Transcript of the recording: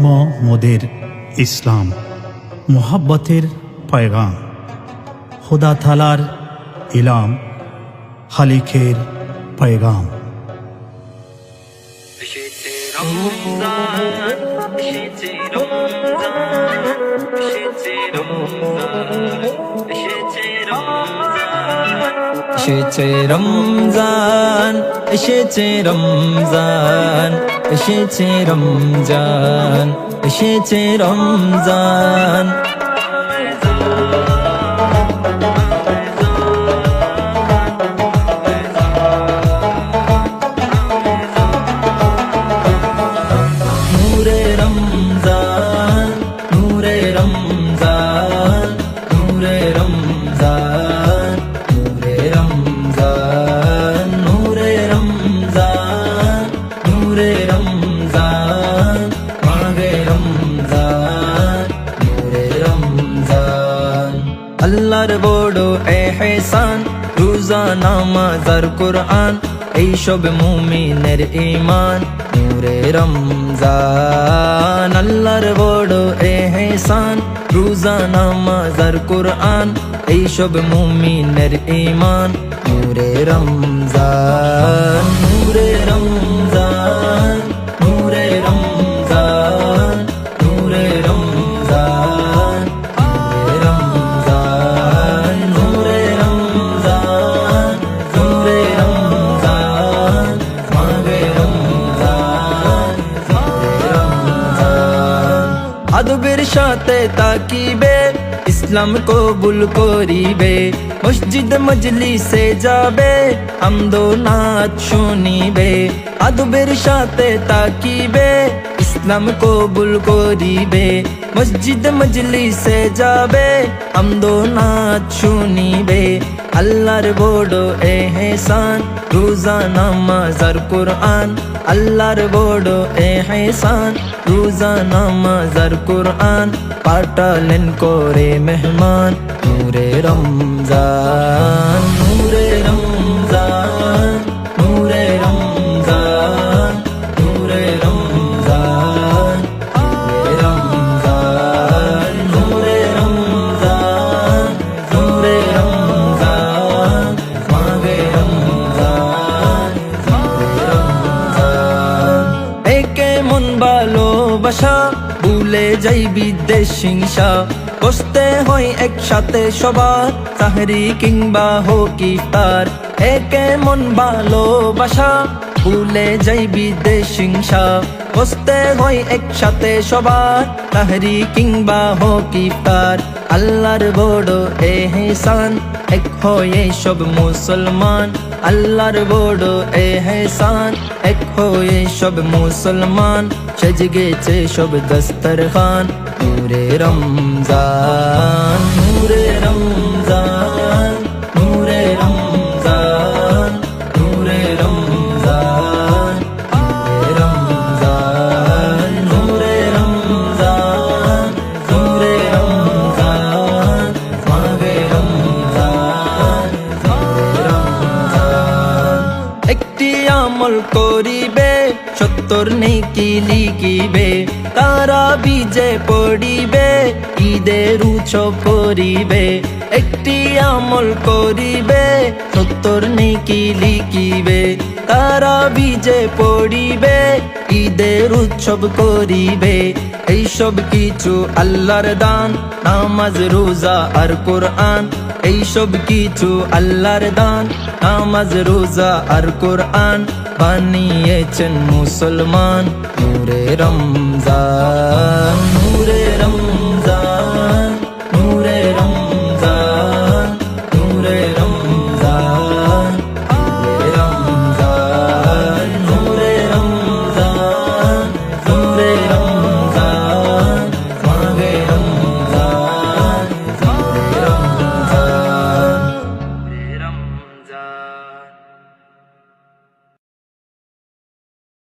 ধর্ম মোদের ইসলাম মোহাব্বতের পয়গাম। হুদাথালার ইলাম হালিখের পয়গাম। রমজান। এসেছে রমজান এসেছে রমজান এসেছে রমজান এসেছে রমজান। নূরে রমজান নূরে আল্লাহর বড় এহসান, রোজা, নামাজ আর কোরআন, এইসব মুমিনের ইমান নূরে রমজান, আল্লাহর বড় এহসান, রোজা, নামাজ আর কোরআন, এইসব মুমিনের ইমান নূরে রমজান নূরে রমজান আদবের সাথে তাকিবে, ইসলাম কবুল করিবে, মসজিদ মজলিসে যাবে আমদো নাচ শুনিবে। আদবের সাথে তাকিবে, ইসলাম কবুল করিবে, মসজিদ মজলিসে যাবে আমদো নাচ শুনিবে। আল্লাহর বড় এহসান রোজা নামাজ আর কোরআন। আল্লাহর বড় এহসান রোজা নামাজ আর কোরআন। পাঠালেন করে মেহমান নূরে রমজান। যাই বিদ্বেষ হিংসা কষতে হয় একসাথে সবার তাহরি কিংবা হোক ইফতার একে মন ভালোবাসা? ভুলে যাই বিদ্বেষ হিংসা বসতে হয় একসাথে সবার, তাহরি কিংবা হোক ইফতার আল্লাহর বড় এহসান, এক হয়ে সব মুসলমান। আল্লাহর বড় এহসান, এক হয়ে সব মুসলমান। সেজ গেছে সব দস্তরখান। নূরে রমজান নূরে রমজান। আমল করিবে, সত্তর নেকি লিখিবে, তারা বিজে পড়িবে, ঈদের উৎসব করিবে। একটি আমল করিবে, সত্তর নেকি লিখিবে, তারা বিজে পড়িবে, ঈদের উৎসব করিবে। এইসব কিছু আল্লাহর দান, নামাজ, রোজা আর কোরআন। এইসব কিছু আল্লাহর দান নামাজ রোজা আর কোরআন বানিয়েছেন মুসলমান নূরে রমজান।